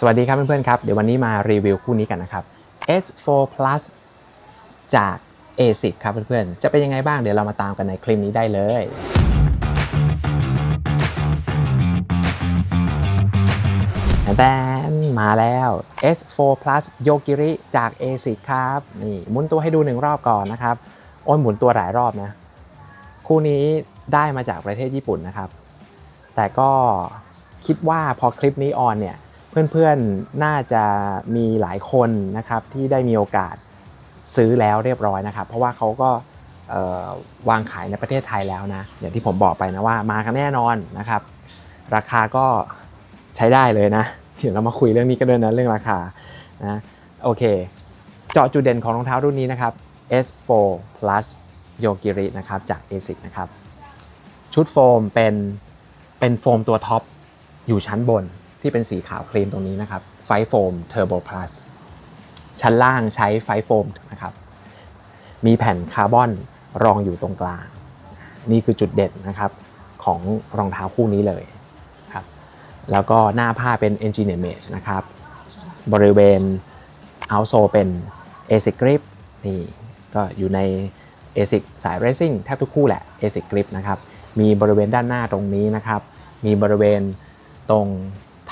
สวัสดีครับเพื่อนๆครับ เดี๋ยววันนี้มารีวิวคู่นี้กันนะครับ S4 Plus จาก ASIC ครับเพื่อนๆ จะเป็นยังไงบ้างเดี๋ยวเรามาตามกันในคลิปนี้ได้เลยแบนมาแล้ว S4 Plus Yogiri จาก ASIC ครับ นี่หมุนตัวให้ดูหนึ่งรอบก่อนนะครับ โอ้ยหมุนตัวหลายรอบนะ คู่นี้ได้มาจากประเทศญี่ปุ่นนะครับ แต่ก็คิดว่าพอคลิปนี้ออนเนี่ย เพื่อนๆน่าจะมีหลายคนนะครับที่ได้มีโอกาสซื้อแล้วเรียบร้อยนะครับ เพราะว่าเขาก็วางขายในประเทศไทยแล้วนะอย่างที่ผมบอกไปนะว่ามากันแน่นอนนะครับ ราคาก็ใช้ได้เลยนะเดี๋ยวเรามาคุยเรื่องนี้กันด้วยนะเรื่องราคานะโอเค เจาะจุดเด่นของรองเท้ารุ่นนี้นะครับ S4 Plus Yogiri นะครับจาก ASIC นะครับชุดโฟมเป็นเป็นโฟมตัวท็อปอยู่ชั้นบน ที่เป็นสีขาวครีมตรงนี้นะครับไฟโฟมเทอร์โบพลัสชั้นล่างใช้ไฟโฟมนะครับ มีแผ่นคาร์บอนรองอยู่ตรงกลาง นี่คือจุดเด่นนะครับของรองเท้าคู่นี้เลยครับ แล้วก็หน้าผ้าเป็น Engineer Mesh นะครับ บริเวณ outsole เป็น ASIC Grip นี่ก็อยู่ใน ASIC สาย Racing แทบทุกคู่แหละ ASIC Grip นะครับ มีบริเวณด้านหน้าตรงนี้นะครับ มีบริเวณตรง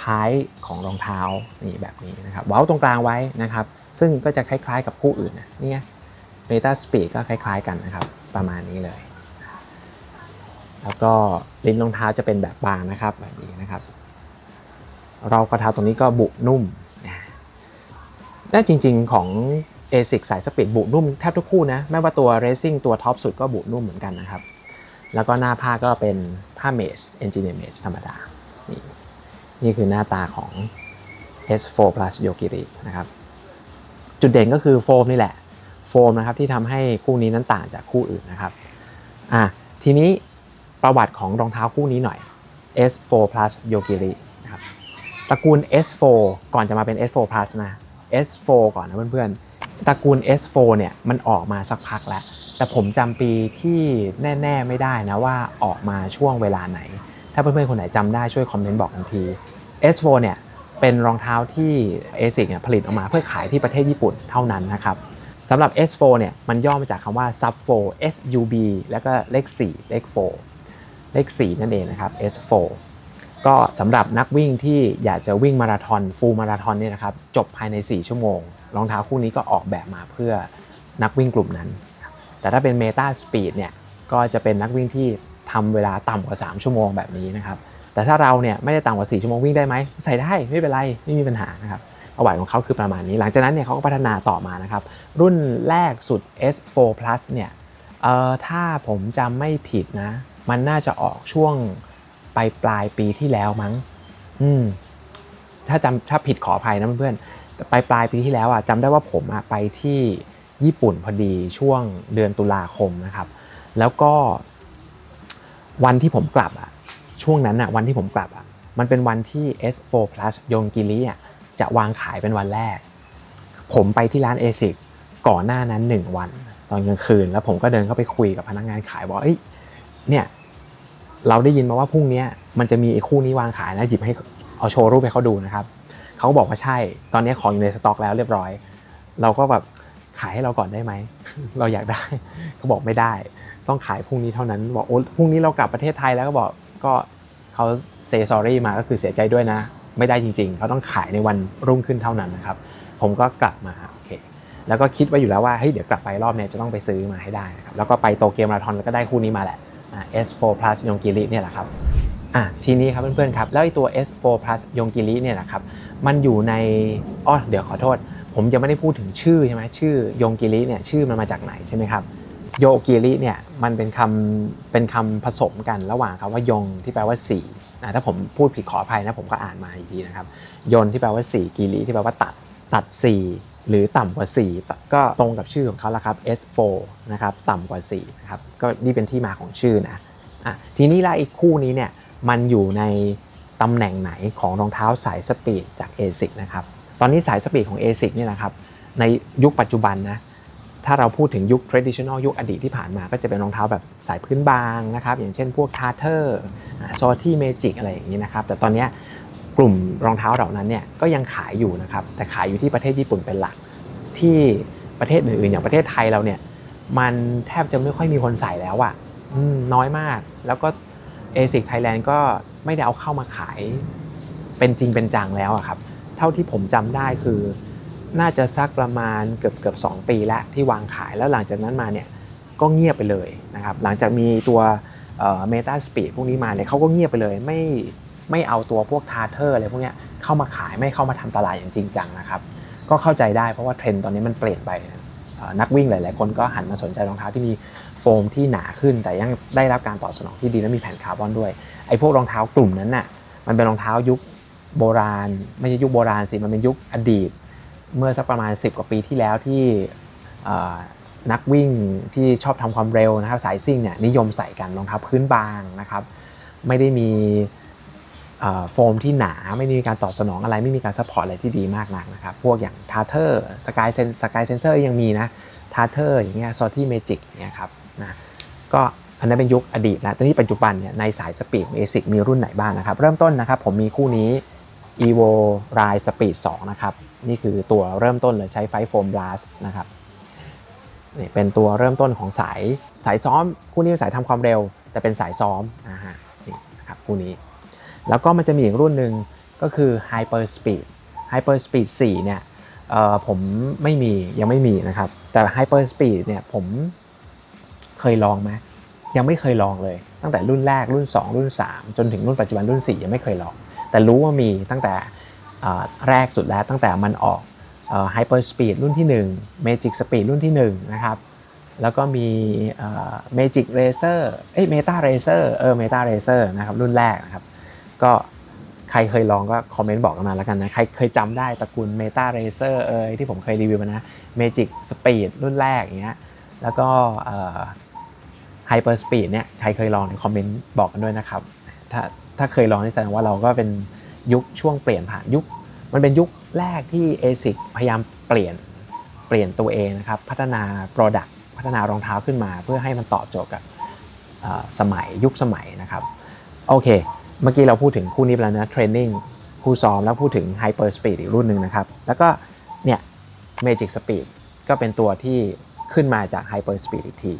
ท้ายของรองเท้านี่แบบนี้นะครับเว้าตรงกลางไว้นะครับ ซึ่งก็จะคล้ายๆกับคู่อื่นนี่ไง Meta Speed ก็คล้ายๆกันนะครับ ประมาณนี้เลย แล้วก็ลิ้นรองเท้าจะเป็นแบบบางนะครับแบบนี้นะครับ เรากระเท้าตรงนี้ก็บุนุ่มแต่จริงๆของ ASIC สายสปีดบุนุ่มแทบทุกคู่นะไม่ว่าตัว Racing ตัวท็อปสุดก็บุนุ่มเหมือนกันนะครับ แล้วก็หน้าผ้าก็เป็นผ้าเมช Engineer Mesh ธรรมดา นี่คือหน้าตาของ S4 Plus Yogiri นะครับ จุดเด่นก็คือโฟมนี่แหละ โฟมนะครับที่ทำให้คู่นี้นั้นต่างจากคู่อื่นนะครับ อะ ทีนี้ประวัติของรองเท้าคู่นี้หน่อย S4 Plus Yogiri นะครับ ตระกูล S4 ก่อนจะมาเป็น S4 Plus นะ S4 ก่อนนะเพื่อนๆ ตระกูล S4 เนี่ยมันออกมาสักพักแล้ว แต่ผมจำปีที่แน่ ๆ ไม่ได้นะว่าออกมาช่วงเวลาไหน ถ้าเพื่อนๆ คนไหนจำได้ช่วยคอมเมนต์บอกทันที S4 เนี่ยเป็นรองเท้าที่ ASIC เนี่ยผลิตออกมาเพื่อขายที่ประเทศญี่ปุ่นเท่านั้นนะครับสำหรับ S4 เนี่ยมันย่อมาจากคำว่า Sub 4 SUB แล้วก็เลข 4 เลข 4 เลข 4 นั่นเองนะครับ S4 ก็สำหรับนักวิ่งที่อยากจะวิ่งมาราธอนฟูลมาราธอนเนี่ยนะครับจบภายใน 4 ชั่วโมง รองเท้าคู่นี้ก็ออกแบบมาเพื่อนักวิ่งกลุ่มนั้น แต่ถ้าเป็น Meta Speed เนี่ยก็จะเป็นนักวิ่งที่ทำเวลาต่ำกว่า 3 ชั่วโมงแบบนี้นะครับ แต่ถ้าเราเนี่ยไม่ได้ต่ำกว่า4ชั่วโมงวิ่งได้ไหมใส่ได้ไม่เป็นไรไม่มีปัญหานะครับประวัติของเขาคือประมาณนี้ หลังจากนั้นเนี่ยเขาก็พัฒนาต่อมานะครับ รุ่นแรกสุด S4 Plus เนี่ยเอ่อถ้าผมจำไม่ผิดนะ มันน่าจะออกช่วงปลายปลายปีที่แล้วมั้ง อืม ถ้าจำถ้าผิดขออภัยนะเพื่อนๆปลายปลายปีที่แล้วอะจำได้ว่าผมอะไปที่ญี่ปุ่นพอดีช่วงเดือนตุลาคมนะครับ แล้วก็วันที่ผมกลับอะ ช่วงนั้นอะวันที่ผมกลับอะมันเป็นวันที่ S4 Plus ยงกิริอะจะวางขายเป็นวันแรก ผมไปที่ร้าน ASIC ก่อนหน้านั้น 1 วันตอนกลางคืน แล้วผมก็เดินเข้าไปคุยกับพนักงานขายบอกเอ้ยเนี่ยเราได้ยินมาว่าพรุ่งนี้มันจะมีไอ้คู่นี้วางขายนะหยิบให้เอาโชว์รูปให้เขาดูนะครับเขาบอกว่าใช่ตอนนี้ของอยู่ในสต็อกแล้วเรียบร้อย เราก็แบบขายให้เราก่อนได้ไหม เราอยากได้เขาบอกไม่ได้ ต้องขายพรุ่งนี้เท่านั้น บอกโอ้พรุ่งนี้เรากลับประเทศไทยแล้วก็บอกก็ เขาเซ s อรี่มาก็คือเสียใจด้วยนะ ไม่ได้จริงๆ เขาต้องขายในวันรุ่งขึ้นเท่านั้นนะครับ ผมก็กลับมาโอเคแล้วก็คิดไว้อยู่แล้วว่าเฮ้ยเดี๋ยวกลับไปรอบเนี้ยจะต้องไปซื้อมาให้ได้นะครับแล้วก็ไปโตเกียวมาราธอนแล้วก็ได้คู่นี้มาแหละ S4 Plus ยงกิริเนี่ยแหละครับอะทีนี้ครับเพื่อนๆครับแล้วไอ้ตัว S4 Plus ยงกิริเนี่ยนะครับมันอยู่ในอ๋อเดี๋ยวขอโทษ ผมยังไม่ได้พูดถึงชื่อใช่ไหมชื่อยงกิริเนี่ยชื่อมันมาจากไหนใช่ไหมครับ โยกิริเนี่ยมันเป็นคำเป็นคำผสมกันระหว่างคำว่ายงที่แปลว่าสี่นะถ้าผมพูดผิดขออภัยนะผมก็อ่านมาอีกทีนะครับ ยนที่แปลว่า4กิริที่แปลว่าตัดตัด4หรือต่ำกว่า 4 ก็ตรงกับชื่อของเขาแล้วครับ S4 นะครับต่ำกว่า4นะครับก็นี่เป็นที่มาของชื่อนะอะทีนี้ละอีกคู่นี้เนี่ยมันอยู่ในตำแหน่งไหนของรองเท้าสายสปีดจาก ASIC นะครับตอนนี้สายสปีดของ ASIC เนี่ยนะครับในยุคปัจจุบันนะ ถ้าเราพูดถึงยุค traditional ยุคอดีตที่ผ่านมาก็จะเป็นรองเท้าแบบสายพื้นบางนะครับอย่างเช่นพวก Carter ซอที่เมจิกอะไรอย่างนี้นะครับแต่ตอนนี้กลุ่มรองเท้าเหล่านั้นเนี่ยก็ยังขายอยู่นะครับแต่ขายอยู่ที่ประเทศญี่ปุ่นเป็นหลัก ที่ประเทศอื่นๆอย่างประเทศไทยเราเนี่ยมันแทบจะไม่ค่อยมีคนใส่แล้วอะ่ะน้อยมาก แล้วก็ ASIC Thailand ก็ไม่ได้เอาเข้ามาขายเป็นจริงเป็นจังแล้วอะครับ เท่าที่ผมจำได้คือ น่าจะสักประมาณเกือบเกือบสปีแล้วที่วางขายแล้วหลังจากนั้นมาเนี่ยก็เงียบไปเลยนะครับหลังจากมีตัวเมตาสปีดพวกนี้มาเนี่ยเขาก็เงียบไปเลยไม่ไม่เอาตัวพวกทาร์เทอร์อะไรพวกเนี้ยเข้ามาขายไม่เข้ามาทำตลาดอย่างจริงจังนะครับก็เข้าใจได้เพราะว่าเทรนด์ตอนนี้มันเปลี่ยนไปนักวิ่งหลาย ๆ คนก็หันมาสนใจรองเท้าที่มีโฟมที่หนาขึ้น แต่ยังได้รับการตอบสนองที่ดีและมีแผ่นคาร์บอนด้วยไอ้พวกรองเท้ากลุ่มนั้นน่ะมันเป็นรองเท้ายุคโบราณ ไม่ใช่ยุคโบราณสิมันเป็นยุคอดีต เมื่อสักประมาณ 10 กว่าปีที่แล้วที่นักวิ่งที่ชอบทำความเร็วนะครับสายซิ่งเนี่ยนิยมใส่กันรองเท้าพื้นบางนะครับ ไม่ได้มีโฟมที่หนาไม่ได้มีการตอบสนองอะไรไม่มีการซัพพอร์ตอะไรที่ดีมากนักนะครับ พวกอย่างทาร์เทอร์สกายเซนสกายเซนเซอร์ยังมีนะทาร์เทอร์อย่างเงี้ยซอที่เมจิกเนี่ยครับนะก็อันนั้นเป็นยุคอดีตนะแต่ที่ปัจจุบันเนี่ยในสายสปีดเมสิกมีรุ่นไหนบ้างนะครับ เริ่มต้นนะครับผมมีคู่นี้ evo ride speed 2 นะครับ นี่คือตัวเริ่มต้นเลยใช้ไฟโฟม blast นะครับนี่เป็นตัวเริ่มต้นของสายสายซ้อม คู่นี้เป็นสายทำความเร็ว แต่เป็นสายซ้อมนะฮะนี่นะครับคู่นี้ แล้วก็มันจะมีอีกรุ่นหนึ่งก็คือ hyper speed hyper speed 4 เนี่ยเอ่อผมไม่มียังไม่มีนะครับ แต่ hyper speed เนี่ยผมเคยลองไหมยังไม่เคยลองเลย ตั้งแต่รุ่นแรกรุ่น 2 รุ่น 3 จนถึงรุ่นปัจจุบันรุ่น 4 ยังไม่เคยลอง แต่รู้ว่ามีตั้งแต่แรกสุดแล้วตั้งแต่มันออกไฮเปอร์สปีดรุ่นที่1 Magic Speed รุ่นที่1นะครับแล้วก็มีเมจิกเรเซอร์เอ้ยเมตาเรเซอร์เออเมตาเรเซอร์นะครับรุ่นแรกนะครับก็ใครเคยลองก็คอมเมนต์บอกกันมาแล้วกันนะ ใครเคยจำได้ตระกูลเมตาเรเซอร์เอยที่ผมเคยรีวิวมานะเมจิกสปีดรุ่นแรกอย่างเงี้ยแล้วก็ไฮเปอร์สปีดเนี่ยใครเคยลองคอมเมนต์บอกกันด้วยนะครับถ้า ถ้าเคยลองนี่แสดงว่าเราก็เป็นยุคช่วงเปลี่ยนผ่านยุค มันเป็นยุคแรกที่ ASIC พยายามเปลี่ยนเปลี่ยนตัวเองนะครับ พัฒนา Product พัฒนารองเท้าขึ้นมา เพื่อให้มันตอบโจทย์กับสมัยยุคสมัยนะครับ โอเค เมื่อกี้เราพูดถึงคู่นี้ไปแล้วนะเทรนนิ่งคู่ซ้อมแล้วพูดถึง Hyper Speed อีกรุ่นหนึ่งนะครับ แล้วก็เนี่ย Magic Speed ก็เป็นตัวที่ขึ้นมาจาก Hyper Speed อีกที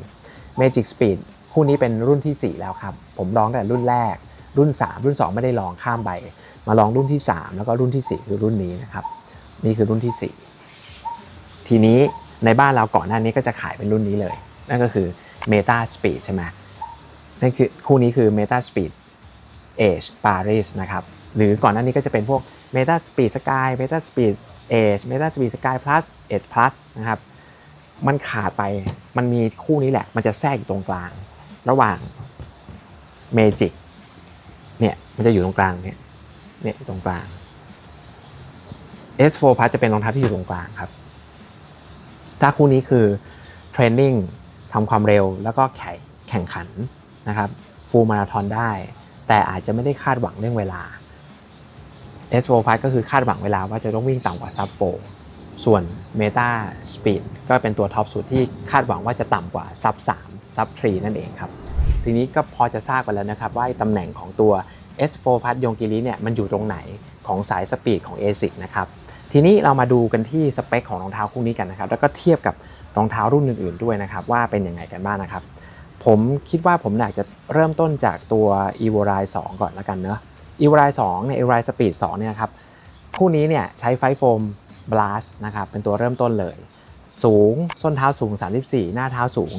Magic Speed คู่นี้เป็นรุ่นที่ 4 แล้วครับ ผมลองแต่รุ่นแรก รุ่น 3 รุ่น 2 ไม่ได้ลองข้ามไป มาลองรุ่นที่ 3 แล้วก็รุ่นที่ 4 คือรุ่นนี้นะครับ นี่คือรุ่นที่ 4 ทีนี้ในบ้านเราก่อนหน้านี้ก็จะขายเป็นรุ่นนี้เลย นั่นก็คือ Meta Speed ใช่ไหมนั่นคือคู่นี้คือ Meta Speed Age Paris นะครับ หรือก่อนหน้านี้ก็จะเป็นพวก Meta Speed Sky Meta Speed Age Meta Speed Sky Plus Edge Plus นะครับ มันขาดไป มันมีคู่นี้แหละ มันจะแทรกอยู่ตรงกลาง ระหว่าง Magic เนี่ยมันจะอยู่ตรงกลางเนี่ยเนี่ยตรงกลาง S4 Plus จะเป็นรองเท้าที่อยู่ตรงกลางครับ ถ้าคู่นี้คือเทรนนิ่งทำความเร็วแล้วก็แข่งแข่งขันนะครับฟูลมาราธอนได้ แต่อาจจะไม่ได้คาดหวังเรื่องเวลา S4 Plus ก็คือคาดหวังเวลาว่าจะต้องวิ่งต่ำกว่าซับ4ส่วน Meta Speed ก็เป็นตัวท็อปสุดที่คาดหวังว่าจะต่ำกว่าซับ3ซับ3นั่นเองครับ ทีนี้ก็พอจะทราบกันแล้วนะครับว่าตำแหน่งของตัว S4 Plus ยงกิริเนี่ยมันอยู่ตรงไหนของสายสปีดของ ASIC นะครับทีนี้เรามาดูกันที่สเปคของรองเท้าคู่นี้กันนะครับแล้วก็เทียบกับรองเท้ารุ่นอื่นๆด้วยนะครับว่าเป็นยังไงกันบ้างนะครับ ผมคิดว่าผมอยากจะเริ่มต้นจากตัว e v o r i 2 ก่อนแล้วกันเนอะ e v o r i 2เนี่ย e v o r i Speed 2เนี่ยครับคู่นี้เนี่ยใช้ไฟโฟม Blast นะครับเป็นตัวเริ่มต้นเลย สูงส้นเท้าสูง 34 หน้าเท้าสูง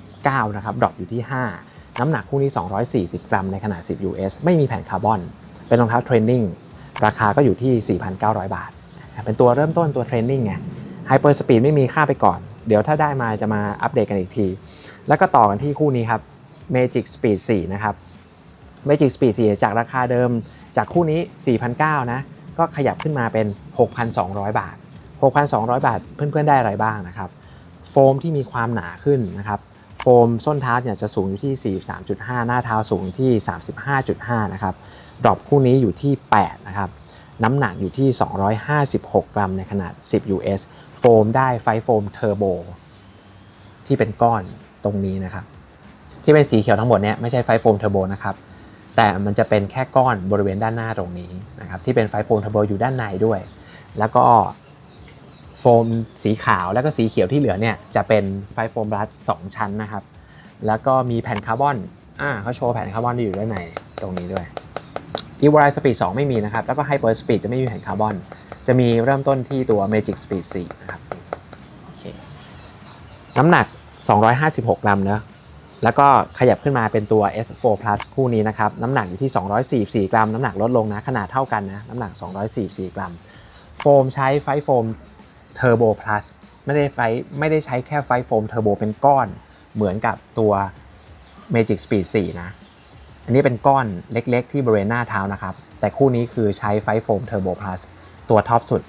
29 นะครับดรอปอยู่ที่ 5 น้ำหนักคู่นี้ 240 กรัมในขนาด 10 US ไม่มีแผ่นคาร์บอน เป็นรองเท้าเทรนนิ่ง ราคาก็อยู่ที่ 4,900 บาท เป็นตัวเริ่มต้นตัวเทรนนิ่งไงไฮเปอร์สปีดไม่มีค่าไปก่อน เดี๋ยวถ้าได้มาจะมาอัปเดตกันอีกที แล้วก็ต่อกันที่คู่นี้ครับ Magic Speed 4 นะครับ Magic Speed 4 จากราคาเดิมจากคู่นี้ 4,900 นะ ก็ขยับขึ้นมาเป็น 6,200 บาท 6,200 บาทเพื่อนๆได้อะไรบ้างนะครับ โฟมที่มีความหนาขึ้นนะครับ โฟมส้นเท้าเนี่ยจะสูงอยู่ที่ 43.5 หน้าเท้าสูงที่ 35.5 นะครับ ดรอปคู่นี้อยู่ที่ 8 นะครับ น้ำหนักอยู่ที่ 256 กรัมในขนาด 10 US โฟมได้ไฟโฟมเทอร์โบที่เป็นก้อนตรงนี้นะครับ ที่เป็นสีเขียวทั้งหมดเนี่ยไม่ใช่ไฟโฟมเทอร์โบนะครับ แต่มันจะเป็นแค่ก้อนบริเวณด้านหน้าตรงนี้นะครับที่เป็นไฟโฟมเทอร์โบอยู่ด้านในด้วย แล้วก็ โฟมสีขาวแล้วก็สีเขียวที่เหลือเนี่ยจะเป็นไฟโฟมบลัสสองชั้นนะครับ แล้วก็มีแผ่นคาร์บอนอ่าเขาโชว์แผ่นคาร์บอนที่อยู่ด้านในตรงนี้ด้วย e v o l i Speed 2ไม่มีนะครับ แล้วก็ Hyper Speed จะไม่มีแผ่นคาร์บอน จะมีเริ่มต้นที่ตัว Magic Speed 4นะครับโอเคน้ำหนัก 256 กรัมเนอะแล้วก็ขยับขึ้นมาเป็นตัว S4 Plus คู่นี้นะครับ น้ำหนักอยู่ที่ 244 กรัม น้ำหนักลดลงนะ ขนาดเท่ากันนะ น้ำหนัก 244 กรัม โฟมใช้ไฟโฟม เทอร์โบ plus ไม่ได้ไฟไม่ได้ใช้แค่ไฟโฟมเทอร์โบเป็นก้อนเหมือนกับตัว Magic Speed 4 นะ อันนี้เป็นก้อนเล็กๆ ที่บริเวณหน้าเท้านะครับ แต่คู่นี้คือใช้ไฟโฟมเทอร์โบ plus ตัวท็อปสุด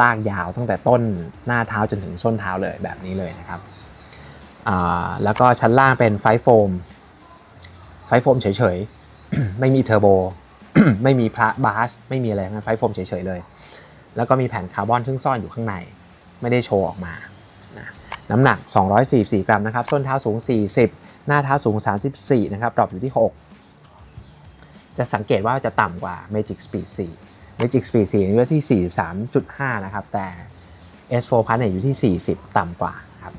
ลากยาวตั้งแต่ต้นหน้าเท้าจนถึงส้นเท้าเลยแบบนี้เลยนะครับ แล้วก็ชั้นล่างเป็นไฟโฟม ไฟโฟมเฉยๆ ไม่มีเทอร์โบ ไม่มีพระบาส ไม่มีอะไรทั้งนั้นไฟโฟมเฉยๆเลย แล้วก็มีแผ่นคาร์บอนซึ่งซ่อนอยู่ข้างใน ไม่ได้โชว์ออกมานะน้ำหนัก 244 กรัมนะครับ ส้นเท้าสูง 40 หน้าเท้าสูง 34 นะครับดรอปอยู่ที่ 6 จะสังเกตว่าจะต่ำกว่า Magic Speed 4 Magic Speed 4นี่อยู่ที่ 43.5 นะครับ แต่ S4 Plus เนี่ยอยู่ที่ 40 ต่ำกว่าครับ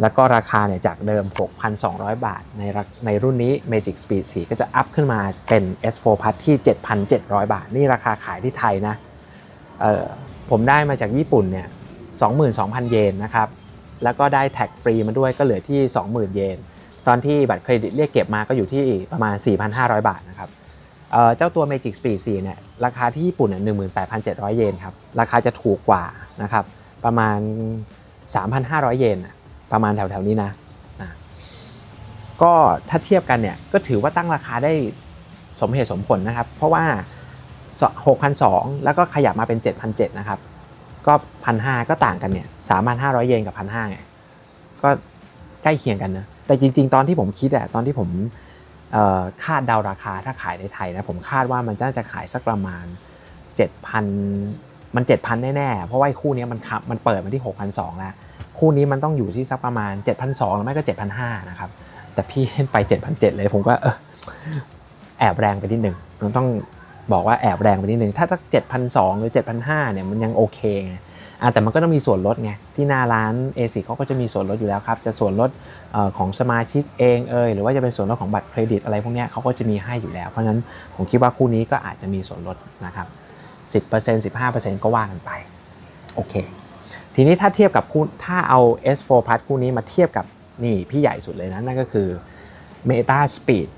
แล้วก็ราคาเนี่ยจากเดิม 6,200 บาท ในในรุ่นนี้ Magic Speed 4 ก็จะอัพขึ้นมาเป็น S4 Plus ที่ 7,700 บาท นี่ราคาขายที่ไทยนะ เออผมได้มาจากญี่ปุ่นเนี่ย 22,000 เยนนะครับ แล้วก็ได้แท็กฟรีมาด้วยก็เหลือที่ 20,000 เยน ตอนที่บัตรเครดิตเรียกเก็บมาก็อยู่ที่ประมาณ 4,500 บาทนะครับเเจ้าตัว Magic Speed 4เนี่ยราคาที่ญี่ปุ่นเนี่ย18,700 เยนครับ ราคาจะถูกกว่านะครับประมาณ 3,500 เยนประมาณแถวๆนี้นะก็ถ้าเทียบกันเนี่ยก็ถือว่าตั้งราคาได้สมเหตุสมผลนะครับ เพราะว่า 6,200 แล้วก็ขยับมาเป็น 7,700 นะครับ ก็1,500ก็ต่างกันเนี่ย3,500เยนกับ1,500ไงก็ใกล้เคียงกันนะแต่จริง ๆ ตอนที่ผมคิดอะตอนที่ผมคาดเดาราคาถ้าขายในไทยนะผมคาดว่ามันน่าจะขายสักประมาณ 7,000 มัน 7,000 แน่ๆ เพราะว่าคู่นี้มันขับมันเปิดมาที่ 6,200 แล้ว คู่นี้มันต้องอยู่ที่สักประมาณ 7,200 หรือไม่ก็ 7,500 นะครับ แต่พี่ไป 7,700 เลยผมก็เออแอบแรงไปนิดหนึ่งมันต้อง บอกว่าแอบแรงไปนิดนึง ถ้าสัก7,200หรือ7,500เนี่ยมันยังโอเคไงแต่มันก็ต้องมีส่วนลดไง ที่หน้าร้าน A10 เขาก็จะมีส่วนลดอยู่แล้วครับ จะส่วนลดออของสมาชิกเองเอยหรือว่าจะเป็นส่วนลดของบัตรเครดิตอะไรพวกนี้เขาก็จะมีให้อยู่แล้ว เพราะฉะนั้นผมคิดว่าคู่นี้ก็อาจจะมีส่วนลดนะครับ10% 15%ก็ว่ากันไปโอเค ทีนี้ถ้าเทียบกับคู่ถ้าเอา S4 Plus คู่นี้มาเทียบกับนี่พี่ใหญ่สุดเลยนะนั่นก็คือ Meta Speed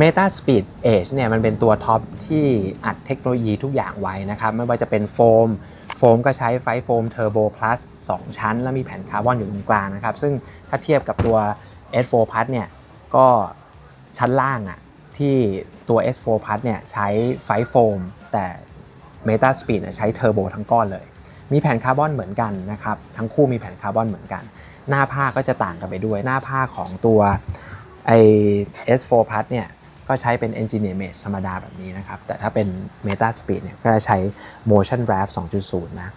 Meta Speed Edge เนี่ยมันเป็นตัวท็อปที่อัดเทคโนโลยีทุกอย่างไว้นะครับไม่ว่าจะเป็นโฟม โฟมก็ใช้ไฟโฟม Turbo Plus 2ชั้น แล้วมีแผ่นคาร์บอนอยู่ตรงกลางนะครับ ซึ่งถ้าเทียบกับตัว S4 Plus เนี่ยก็ชั้นล่างอะที่ตัว S4 Plus เนี่ยใช้ไฟโฟม แต่ Meta Speed ใช้เทอร์โบทั้งก้อนเลย มีแผ่นคาร์บอนเหมือนกันนะครับ ทั้งคู่มีแผ่นคาร์บอนเหมือนกัน หน้าผ้าก็จะต่างกันไปด้วยหน้าผ้าของตัวไอ S4 Plus เนี่ย ก็ใช้เป็น Engineer Mesh ธรรมดาแบบนี้นะครับ แต่ถ้าเป็น Meta Speed เนี่ยก็จะใช้ Motion Wrap 2.0 นะ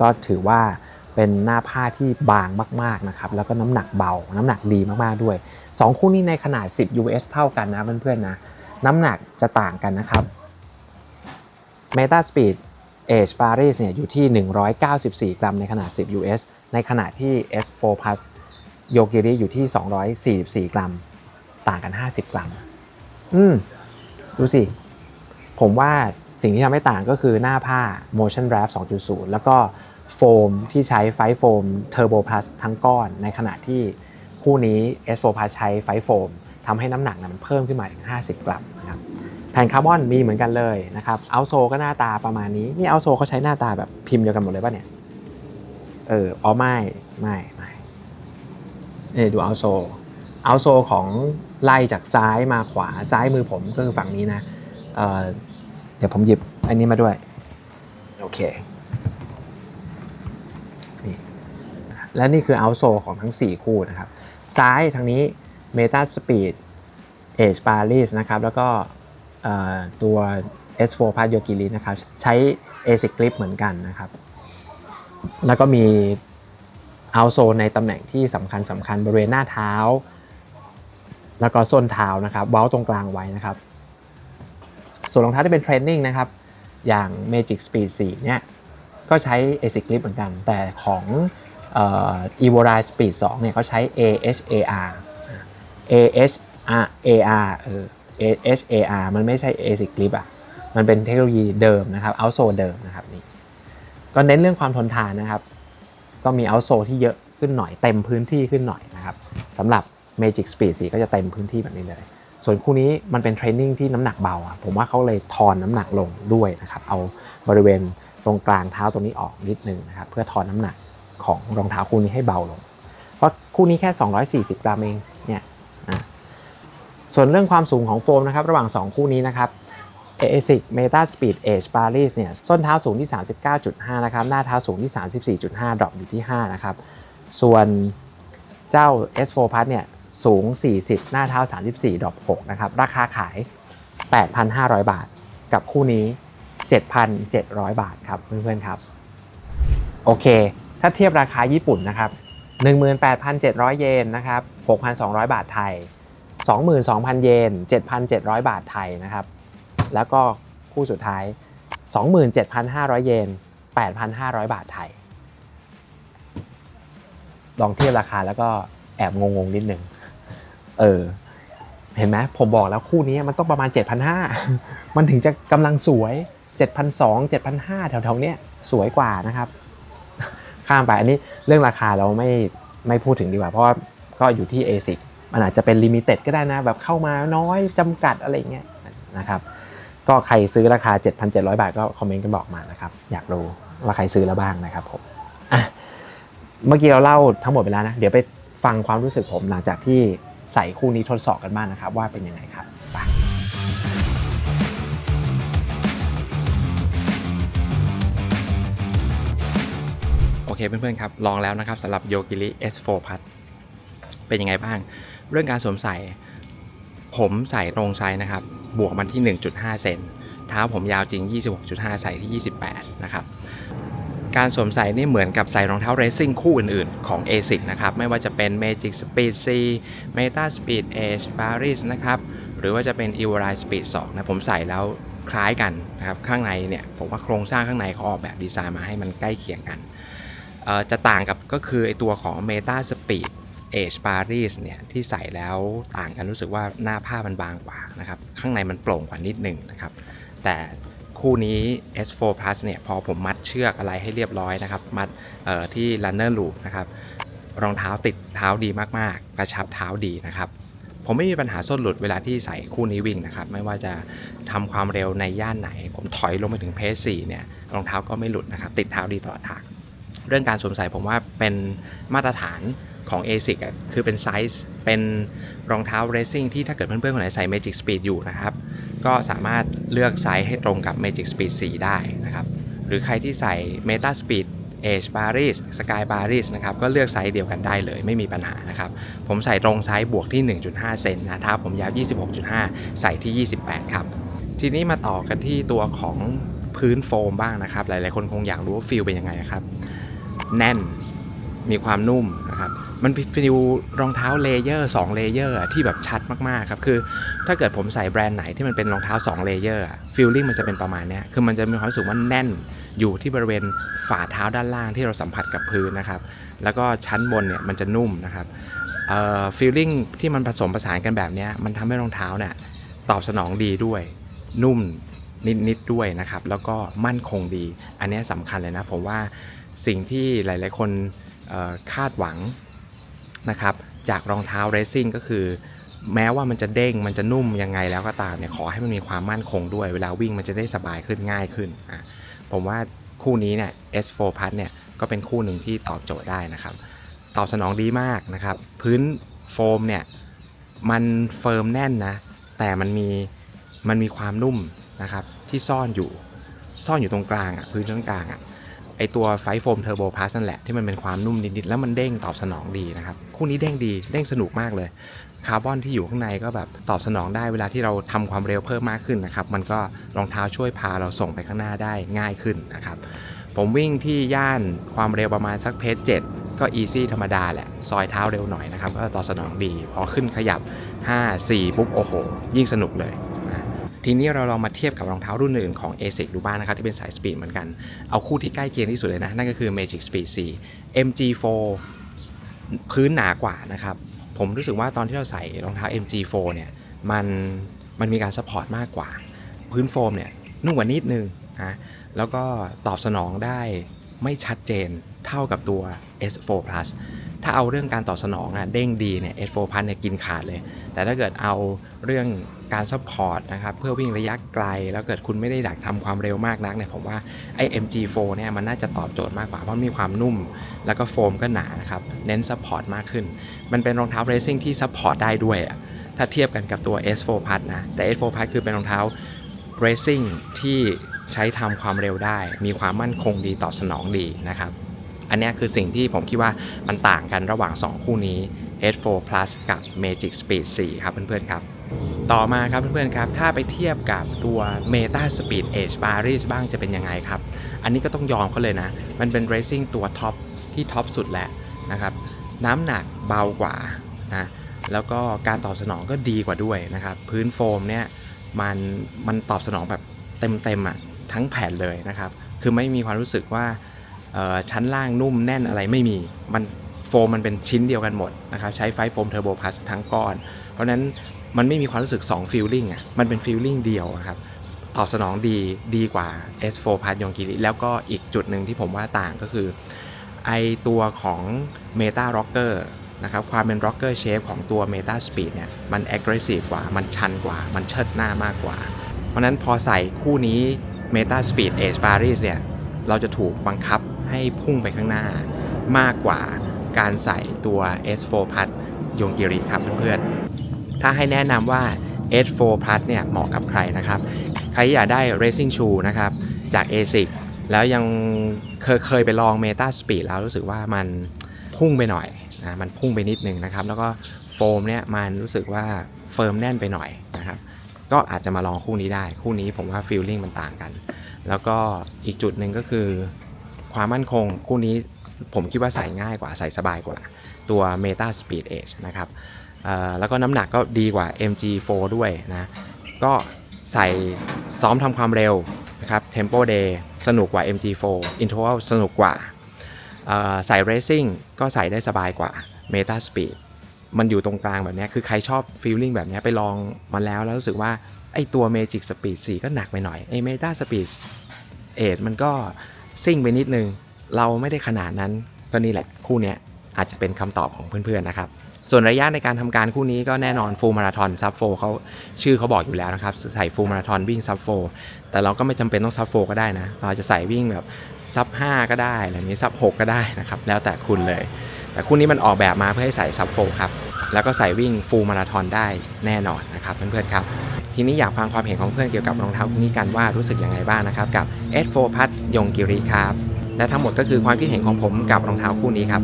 ก็ถือว่าเป็นหน้าผ้าที่บางมากๆนะครับ แล้วก็น้ำหนักเบา น้ำหนักดีมากๆด้วย 2 คู่นี้ในขนาด 10 US เท่ากันนะเพื่อนๆนะ น้ำหนักจะต่างกันนะครับ Meta Speed Edge Paris เนี่ยอยู่ที่ 194 กรัมในขนาด 10 US ในขณะที่ S4 Plus Yogiri อยู่ที่ 244 กรัม ต่างกัน 50 กรัม อืม ดูสิ ผมว่าสิ่งที่ทำให้ต่างก็คือหน้าผ้า Motion Wrap 2.0 แล้วก็โฟมที่ใช้ไฟโฟม Turbo Plus ทั้งก้อน ในขณะที่คู่นี้ S4 Plus ใช้ไฟโฟมทำให้น้ำหนักเนยมันเพิ่มขึ้นมาถึง 50 กรัมนะครับแผ่นคาร์บอนมีเหมือนกันเลยนะครับเอาโซก็หน้าตาประมาณนี้นี่เอาโซเขาใช้หน้าตาแบบพิมพ์เดียวกันหมดเลยป่ะเนี่ยเอออ๋อไม่ไม่ไม่เนี่ยดูเอาโซเอาโซของ ไล่จากซ้ายมาขวาซ้ายมือผมก็คือฝั่งนี้นะเอ่อเดี๋ยวผมหยิบอันนี้มาด้วย โอเคนี่และนี่คือเอาโซของทั้ง 4 คู่นะครับ ซ้ายทางนี้ Meta Speed Edge Paris นะครับ แล้วก็เอ่อตัว S4 p a s y o g i r i นะครับ ใช้ ASIC Grip เหมือนกันนะครับ แล้วก็มีเอาโซในตำแหน่งที่สำคัญสำคัญบริเวณหน้าเท้า แล้วก็ส้นเท้านะครับเว้าตรงกลางไว้นะครับ ส่วนรองเท้าที่เป็นเทรนนิ่งนะครับ อย่าง Magic Speed 4เนี่ยก็ใช้ ASIC Grip เหมือนกัน แต่ของเอ่อ Evo Ride Speed 2เนี่ยเขาใช้ AHAR AHAR เออ AHAR มันไม่ใช่ ASIC Grip อะมันเป็นเทคโนโลยีเดิมนะครับ outsole เดิมนะครับนี่ก็เน้นเรื่องความทนทานนะครับ ก็มี outsole ที่เยอะขึ้นหน่อยเต็มพื้นที่ขึ้นหน่อยนะครับสำหรับ Magic Speed 4ก็จะเต็มพื้นที่แบบนี้เลย ส่วนคู่นี้มันเป็นเทรนนิ่งที่น้ำหนักเบาอะผมว่าเขาเลยทอนน้ำหนักลงด้วยนะครับ เอาบริเวณตรงกลางเท้าตรงนี้ออกนิดนึงนะครับเพื่อทอนน้ำหนักของรองเท้าคู่นี้ให้เบาลง เพราะคู่นี้แค่ 240 กรัมเองเนี่ยส่วนเรื่องความสูงของโฟมนะครับระหว่าง 2 คู่นี้นะครับ ASIC Meta Speed Edge Paris เนี่ยส้นเท้าสูงที่ 39.5 นะครับ หน้าเท้าสูงที่ 34.5 ดรอปอยู่ที่ 5 นะครับ ส่วนเจ้า S4 Plus เนี่ย สูง 40 หน้าเท้า 34ดรอป6นะครับ ราคาขาย 8,500 บาท กับคู่นี้ 7,700 บาทครับเพื่อนๆครับ โอเค ถ้าเทียบราคาญี่ปุ่นนะครับ 18,700 เยนนะครับ 6,200 บาทไทย 22,000 เยน 7,700 บาทไทยนะครับ แล้วก็คู่สุดท้าย 27,500 เยน 8,500 บาทไทยลองเทียบราคาแล้วก็แอบงงๆนิดนึง เออ เห็นไหมผมบอกแล้วคู่นี้มันต้องประมาณ 7,500 มันถึงจะกำลังสวย 7,200 7,500 แถวๆเนี้ยสวยกว่านะครับ ข้ามไปอันนี้เรื่องราคาเราไม่ไม่พูดถึงดีกว่า เพราะก็อยู่ที่ ASIC มันอาจจะเป็นลิมิเต็ดก็ได้นะ แบบเข้ามาน้อยจำกัดอะไรเงี้ยนะครับ ก็ใครซื้อราคา 7,700 บาทก็คอมเมนต์กันบอกมานะครับ อยากรู้ว่าใครซื้อแล้วบ้างนะครับผมอะเมื่อกี้เราเล่าทั้งหมดไปแล้วนะ เดี๋ยวไปฟังความรู้สึกผมหลังจากที่ ใส่คู่นี้ทดสอบกันบ้างนะครับ ว่าเป็นยังไงครับไปโอเคเพื่อนๆครับ ลองแล้วนะครับสำหรับโยกิริ S4 Plus เป็นยังไงบ้าง เรื่องการสวมใส่ ผมใส่ตรงไซส์นะครับ บวกมันที่ 1.5 เซนเท้าผมยาวจริง 26.5 ใส่ที่ 28 นะครับ การสวมใส่นี่เหมือนกับใส่รองเท้าเรซซิ่งคู่อื่นๆ ของ ASIC นะครับ ไม่ว่าจะเป็น Magic Speed C Meta Speed Edge Paris นะครับ หรือว่าจะเป็น e v o r i Speed 2นะผมใส่แล้วคล้ายกันนะครับข้างในเนี่ยผมว่าโครงสร้างข้างในเขาออกแบบดีไซน์มาให้มันใกล้เคียงกันเอ่อจะต่างกับก็คือไอตัวของ Meta Speed Edge Paris เนี่ยที่ใส่แล้วต่างกันรู้สึกว่าหน้าผ้ามันบางกว่านะครับข้างในมันโปร่งกว่านิดหนึ่งนะครับแต่ คู่นี้ S4 Plus เนี่ยพอผมมัดเชือกอะไรให้เรียบร้อยนะครับ มัดที่ Runner Loop นะครับรองเท้าติดเท้าดีมากๆ กระชับเท้าดีนะครับ ผมไม่มีปัญหาส้นหลุดเวลาที่ใส่คู่นี้วิ่งนะครับ ไม่ว่าจะทำความเร็วในย่านไหน ผมถอยลงไปถึงเพสสี่เนี่ยรองเท้าก็ไม่หลุดนะครับ ติดเท้าดีตลอดทางเรื่องการสวมใส่ผมว่าเป็นมาตรฐานของ ASIC คือเป็นไซส์เป็นรองเท้าเรซซิ่งที่ถ้าเกิดเพื่อนๆคนไหนใส่ Magic Speed อยู่นะครับ ก็สามารถ เลือกไซส์ให้ตรงกับ Magic Speed 4 ได้นะครับ หรือใครที่ใส่ Meta Speed Edge Paris Sky Paris นะครับ ก็เลือกไซส์เดียวกันได้เลยไม่มีปัญหานะครับ ผมใส่ตรงไซส์บวกที่ 1.5 เซนนะเท้าผมยาว 26.5 ใส่ที่ 28 ครับ ทีนี้มาต่อกันที่ตัวของพื้นโฟมบ้างนะครับ หลายๆ คนคงอยากรู้ว่าฟีลเป็นยังไงครับ แน่นมีความนุ่ม นะครับ มันเป็นฟิลรองเท้าเลเยอร์2เลเยอร์ที่แบบชัดมากๆครับ คือถ้าเกิดผมใส่แบรนด์ไหนที่มันเป็นรองเท้า2เลเยอร์ฟิลลิ่งมันจะเป็นประมาณเนี้ยคือมันจะมีความรู้สึกว่าแน่นอยู่ที่บริเวณฝ่าเท้าด้านล่างที่เราสัมผัสกับพื้นนะครับ แล้วก็ชั้นบนเนี่ยมันจะนุ่มนะครับฟีลลิ่งที่มันผสมผสานกันแบบเนี้ยมันทำให้รองเท้าเนี่ยตอบสนองดีด้วย นุ่มนิดๆด้วยนะครับ แล้วก็มั่นคงดี อันนี้ยสำคัญเลยนะ ผมว่าสิ่งที่หลาย ๆ คน คาดหวังนะครับจากรองเท้าเรซิ่งก็คือ แม้ว่ามันจะเด้งมันจะนุ่มยังไงแล้วก็ตามเนี่ยขอให้มันมีความมั่นคงด้วย เวลาวิ่งมันจะได้สบายขึ้นง่ายขึ้นอะผมว่าคู่นี้เนี่ย S4 Plus เนี่ยก็เป็นคู่หนึ่งที่ตอบโจทย์ได้นะครับ ตอบสนองดีมากนะครับ พื้นโฟมเนี่ยมันเฟิร์มแน่นนะ แต่มันมีมันมีความนุ่มนะครับที่ซ่อนอยู่ซ่อนอยู่ตรงกลางอะพื้นตรงกลางอะ ไอตัวไฟโฟมเทอร์โบพลัสนั่นแหละที่มันเป็นความนุ่มนิดๆแล้วมันเด้งตอบสนองดีนะครับคู่นี้เด้งดีเด้งสนุกมากเลยคาร์บอนที่อยู่ข้างในก็แบบตอบสนองได้เวลาที่เราทำความเร็วเพิ่มมากขึ้นนะครับมันก็รองเท้าช่วยพาเราส่งไปข้างหน้าได้ง่ายขึ้นนะครับผมวิ่งที่ย่านความเร็วประมาณสักเพจ7ก็อีซี่ธรรมดาแหละ ซอยเท้าเร็วหน่อยนะครับ ก็ตอบสนองดี พอขึ้นขยับ 5 4 ปุ๊บ โอ้โห ยิ่งสนุกเลย ทีนี้เราลองมาเทียบกับรองเท้ารุ่นอื่นของ ASIC ดูบ้างนะครับที่เป็นสายสปีดเหมือนกัน เอาคู่ที่ใกล้เคียงที่สุดเลยนะ นั่นก็คือ Magic Speed 4 MG4 พื้นหนากว่านะครับ ผมรู้สึกว่าตอนที่เราใส่รองเท้า MG4 เนี่ยมันมันมีการซัพพอร์ตมากกว่า พื้นโฟมเนี่ยนุ่มกว่านิดนึงนะแล้วก็ตอบสนองได้ไม่ชัดเจนเท่ากับตัว S4 Plus ถ้าเอาเรื่องการตอบสนองอะเด้งดีเนี่ย S4 Plus เนี่ยกินขาดเลย แต่ถ้าเกิดเอาเรื่องการซัพพอร์ตนะครับเพื่อวิ่งระยะไกล แล้วเกิดคุณไม่ได้อยากทำความเร็วมากนักเนี่ยผมว่าไอ้ MG4 เนี่ยมันน่าจะตอบโจทย์มากกว่าเพราะมีความนุ่ม แล้วก็โฟมก็หนานะครับเน้นซัพพอร์ตมากขึ้น มันเป็นรองเท้าเรซิ่งที่ซัพพอร์ตได้ด้วยอะถ้าเทียบกันกับตัว S4 Plus นะแต่ S4 Plus คือเป็นรองเท้าเรซิ่งที่ใช้ทำความเร็วได้ มีความมั่นคงดีตอบสนองดีนะครับ อันนี้คือสิ่งที่ผมคิดว่ามันต่างกันระหว่าง 2 คู่นี้ S4 Plus กับ Magic Speed 4 ครับเพื่อนๆครับ ต่อมาครับเพื่อนๆครับ ถ้าไปเทียบกับตัว Meta Speed Edge Paris บ้างจะเป็นยังไงครับ อันนี้ก็ต้องยอมเขาเลยนะ มันเป็น Racing ตัวท็อปที่ท็อปสุดแล้วนะครับ น้ำหนักเบากว่านะแล้วก็การตอบสนองก็ดีกว่าด้วยนะครับ พื้นโฟมเนี่ยมันมันตอบสนองแบบเต็มๆอะทั้งแผ่นเลยนะครับ คือไม่มีความรู้สึกว่า ชั้นล่างนุ่มแน่นอะไรไม่มี มันโฟมมันเป็นชิ้นเดียวกันหมดนะครับใช้ไฟโฟมเทอร์โบพลัสทั้งก้อน เพราะนั้นมันไม่มีความรู้สึก2ฟีลลิ่งอะมันเป็นฟีลลิ่งเดียวครับตอบสนองดีดีกว่า S4 Plus ยองกิริแล้วก็อีกจุดหนึ่งที่ผมว่าต่างก็คือไอตัวของ Meta Rocker นะครับความเป็น Rocker Shape ของตัว Meta Speed เนี่ยมัน aggressive กว่ามันชันกว่า มันเชิดหน้ามากกว่า เพราะฉะนั้นพอใส่คู่นี้ Meta Speed Edge Paris เนี่ยเราจะถูกบังคับ ให้พุ่งไปข้างหน้ามากกว่าการใส่ตัว S4 Plus ยงกิริครับเพื่อนๆ ถ้าให้แนะนำว่า S4 Plus เนี่ยเหมาะกับใครนะครับ ใครอยากได้ Racing Shoe นะครับ จาก ASIC แล้วยังเคยเคยไปลอง Meta Speed แล้วรู้สึกว่ามันพุ่งไปหน่อยนะมันพุ่งไปนิดนึงนะครับ แล้วก็โฟมเนี่ยมันรู้สึกว่าเฟิร์มแน่นไปหน่อยนะครับก็อาจจะมาลองคู่นี้ได้ คู่นี้ผมว่าฟีลลิ่งมันต่างกัน แล้วก็อีกจุดหนึ่งก็คือ ความมั่นคง คู่นี้ผมคิดว่าใส่ง่ายกว่าใส่สบายกว่า ตัว Meta Speed Edge นะครับแล้วก็น้ำหนักก็ดีกว่า MG4 ด้วยนะ ก็ใส่ซ้อมทำความเร็วนะครับ Tempo Day สนุกกว่า MG4 Interval สนุกกว่า ใส่ Racing ก็ใส่ได้สบายกว่า Meta Speed มันอยู่ตรงกลางแบบนี้ คือใครชอบ feeling แบบนี้ไปลองมาแล้วแล้วรู้สึกว่า ไอตัว Magic Speed 4 ก็หนักไปหน่อย ไอ Meta Speed 8มันก็ ซิ่งไปนิดนึง เราไม่ได้ขนาดนั้นก็นี่แหละคู่เนี้ยอาจจะเป็นคำตอบของเพื่อนๆนะครับ ส่วนระยะในการทำการคู่นี้ก็แน่นอนฟูลมาราทอนซับโฟเขาชื่อเขาบอกอยู่แล้วนะครับ ใส่ฟูลมาราทอนวิ่งซับโฟแต่เราก็ไม่จำเป็นต้องซับโฟก็ได้นะ เราจะใส่วิ่งแบบซับ5ก็ได้อะไรนี้ซับ6ก็ได้นะครับ แล้วแต่คุณเลย แต่คู่นี้มันออกแบบมาเพื่อให้ใส่ซับโฟครับ แล้วก็ใส่วิ่งฟูลมาราทอนได้แน่นอนนะครับเพื่อนๆครับ ทีนี้อยากฟังความเห็นของเพื่อนเกี่ยวกับรองเท้าคู่นี้กันว่ารู้สึกยังไงบ้างนะครับกับ S4 พัทยงกิริครับและทั้งหมดก็คือความคิดเห็นของผมกับรองเท้าคู่นี้ครับ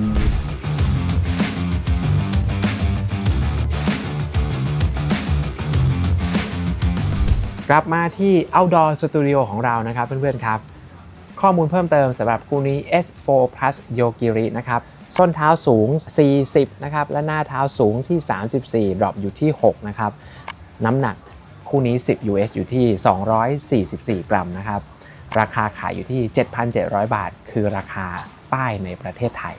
กลับมาที่ Outdoor Studio ของเรานะครับเพื่อนๆครับ ข้อมูลเพิ่มเติมสำหรับคู่นี้ S4 Plus Yogiri นะครับส้นเท้าสูง 40 นะครับ และหน้าเท้าสูงที่ 34 ดรอปอยู่ที่ 6 นะครับ น้ำหนัก คู่นี้ 10 US อยู่ที่ 244 กรัมนะครับ ราคาขายอยู่ที่ 7,700 บาท คือราคาป้ายในประเทศไทย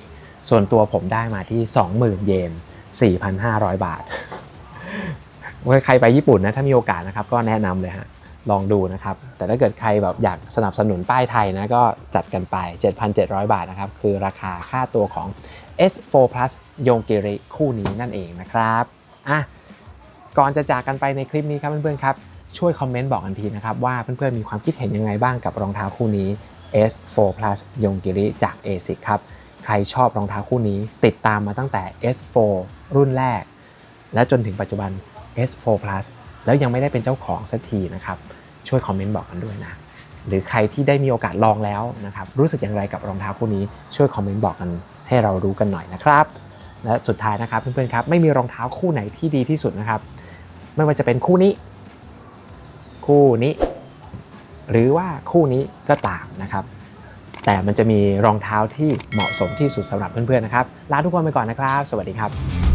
ส่วนตัวผมได้มาที่ 20,000 เยน 4,500 บาทใครไปญี่ปุ่นนะถ้ามีโอกาสนะครับก็แนะนำเลยฮะลองดูนะครับ แต่ถ้าเกิดใครแบบอยากสนับสนุนป้ายไทยนะก็จัดกันไป 7,700 บาทนะครับ คือราคาค่าตัวของ S4 Plus โยงกิริคู่นี้นั่นเองนะครับอะ ก่อนจะจากกันไปในคลิปนี้ครับเพื่อนๆครับช่วยคอมเมนต์บอกกันทีนะครับว่าเพื่อนๆมีความคิดเห็นยังไงบ้างกับรองเท้าคู่นี้ S4 Plus ยงกิริจาก ASIC ครับใครชอบรองเท้าคู่นี้ ติดตามมาตั้งแต่ S4 รุ่นแรก และจนถึงปัจจุบัน S4 Plus แล้วยังไม่ได้เป็นเจ้าของสักทีนะครับช่วยคอมเมนต์บอกกันด้วยนะหรือใครที่ได้มีโอกาสลองแล้วนะครับรู้สึกอย่างไรกับรองเท้าคู่นี้ช่วยคอมเมนต์บอกกันให้เรารู้กันหน่อยนะครับ และสุดท้ายนะครับเพื่อนๆครับไม่มีรองเท้าคู่ไหนที่ดีที่สุดนะครับ ไม่ว่าจะเป็นคู่นี้ คู่นี้ หรือว่าคู่นี้ก็ตามนะครับ แต่มันจะมีรองเท้าที่เหมาะสมที่สุดสำหรับเพื่อนๆนะครับลาทุกคนไปก่อนนะครับ สวัสดีครับ